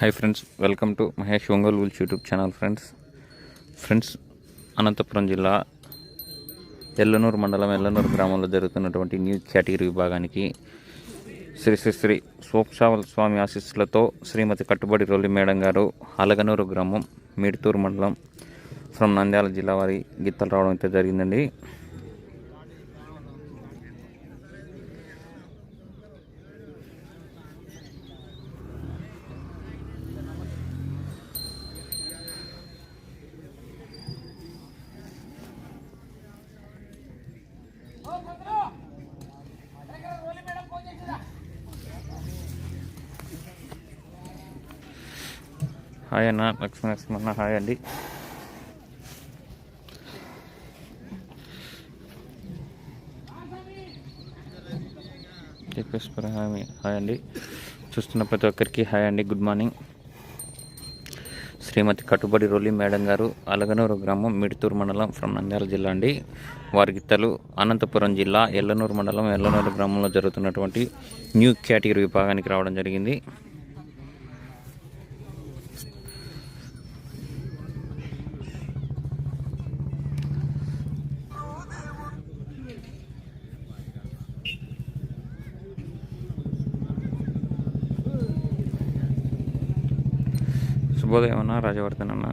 Hi friends welcome to Mahesh Ongole bulls YouTube channel friends friends Anantapuram జిల్లా ఎల్లనూరు మండలం ఎల్లనూరు గ్రామంలో జరుగుతున్నటువంటి న్యూ కేటగిరీ విభాగానికి శ్రీ శ్రీ శ్రీ సోప్సావల్ స్వామి ఆశీస్సులతో శ్రీమతి కట్టుబడి రొల్లి మేడం గారు అలగనూరు గ్రామం మిడితూరు మండలం ఫ్రమ్ నంద్యాల జిల్లా వారి గీతలు రావడం అయితే జరిగిందండి. హాయ్ అన్న లక్ష్మీ లక్ష్మణ హాయ్ అండి. హాయ్ హాయ్ అండి. చూస్తున్న ప్రతి ఒక్కరికి హాయ్ అండి గుడ్ మార్నింగ్. శ్రీమతి కట్టుబడి రొల్లి మేడం గారు అలగనూరు గ్రామం మిడుతూరు మండలం ఫ్రమ్ నంద్యాల జిల్లా అండి. వారి గిత్తలు అనంతపురం జిల్లా ఎల్లనూరు మండలం ఎల్లనూరు గ్రామంలో జరుగుతున్నటువంటి న్యూ కేటగిరీ విభాగానికి రావడం జరిగింది. శుభోదయం అన్న రాజవర్ధన్ అన్న.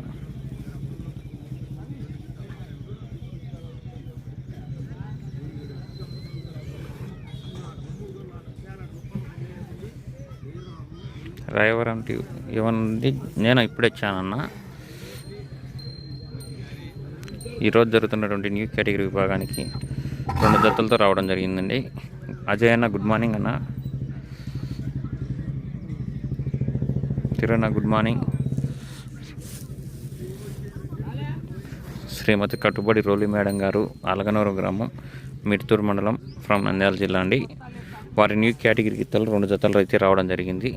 రాయవరం టీ ఏమన్నది నేను ఇప్పుడే వచ్చానన్న ఈరోజు జరుగుతున్నటువంటి న్యూ కేటగిరీ విభాగానికి రెండు జతలతో రావడం జరిగిందండి. అజయ్ అన్న గుడ్ మార్నింగ్ అన్న. తిరున్న గుడ్ మార్నింగ్. శ్రీమతి కట్టుబడి రోలి మేడం గారు అలగనూరు గ్రామం మిడ్తూరు మండలం ఫ్రమ్ నంద్యాల జిల్లా అండి. వారి న్యూ కేటగిరీ గిత్తలు రెండు జతలు అయితే రావడం జరిగింది.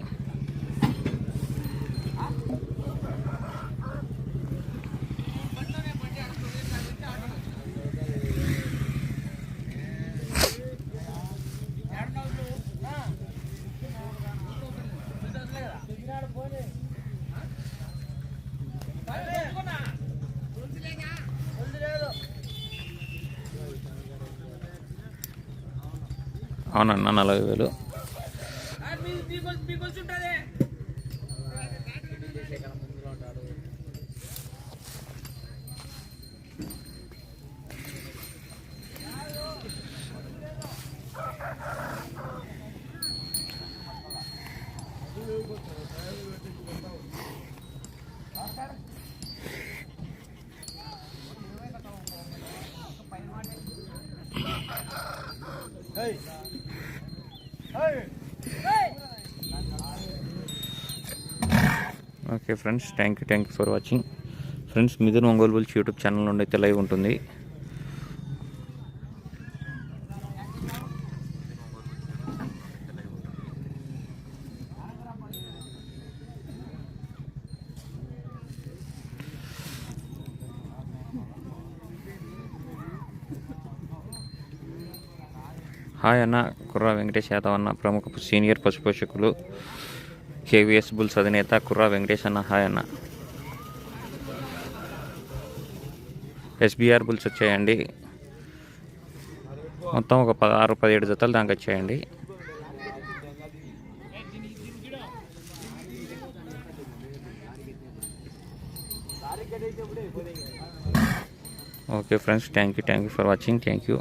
అవునన్నా నలభై వేలు Hey! Okay friends thank you thank you for watching friends Mithun Ongole bulls YouTube channel నుండి అయితే లైవ్ ఉంటుంది. హాయ్ అన్న కుర్రా వెంకటేష్ యాదవ్ అన్న ప్రముఖ సీనియర్ పశు పోషకులు కేవీఎస్ బుల్స్ అధినేత కుర్రా వెంకటేష్ అన్న హాయ్ అన్న. ఎస్బీఆర్ బుల్స్ వచ్చాయండి. మొత్తం ఒక పదహారు పదిహేడు జతలు దాకా వచ్చాయండి. Okay friends thank you thank you for watching thank you